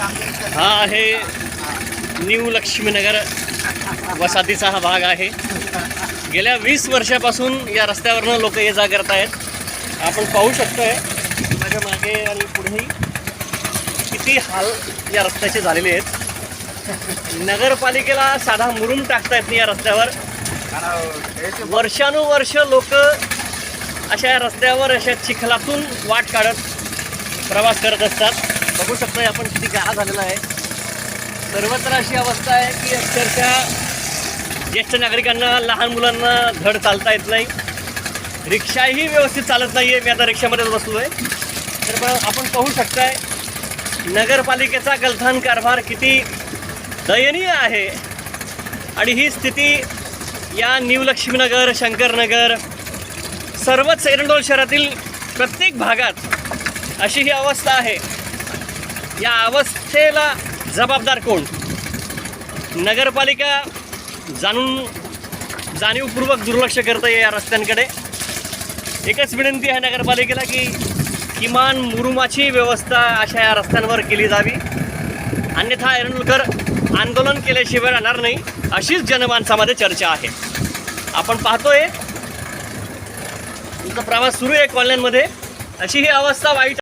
हा आहे न्यू लक्ष्मीनगर वसाहतीचा हा भाग आहे. गेल्या वीस वर्षापासून या रस्त्यावरनं लोक ये जा करत आहेत. आपण पाहू शकतोय माझ्या मागे आणि पुढेही किती हाल या रस्त्याचे झालेले आहेत. नगरपालिकेला साधा मुरुम टाकता येत नाही या रस्त्यावर. वर्षानुवर्ष लोक अशा या रस्त्यावर अशा चिखलातून वाट काढत प्रवास करत असतात. बघू शकतोय आपण किती गाळा झालेला आहे. सर्वत्र अशी अवस्था आहे की अक्षरशः ज्येष्ठ नागरिकांना लहान मुलांना धड चालता येत नाही. रिक्षाही व्यवस्थित चालत नाही आहे मी आता रिक्षामध्येच बसलो आहे तर मग आपण पाहू शकताय नगरपालिकेचा गलथान कारभार किती दयनीय आहे. आणि ही स्थिती या न्यू लक्ष्मीनगर शंकरनगर सर्वच एरंडोल शहरातील प्रत्येक भागात अशी ही अवस्था आहे. या अवस्थेला जबाबदार कोण? नगरपालिका जाणून जाणीवपूर्वक दुर्लक्ष करते या रस्त्यांकडे. एकच विनंती आहे नगरपालिकेला की किमान मुरुमाची व्यवस्था अशा या रस्त्यांवर केली जावी. अन्यथा एरणुलकर आंदोलन केल्याशिवाय राहणार नाही अशीच जनमानसामध्ये चर्चा आहे. आपण पाहतोय तुमचा प्रवास सुरू आहे कॉलन्यांमध्ये अशी ही अवस्था वाईट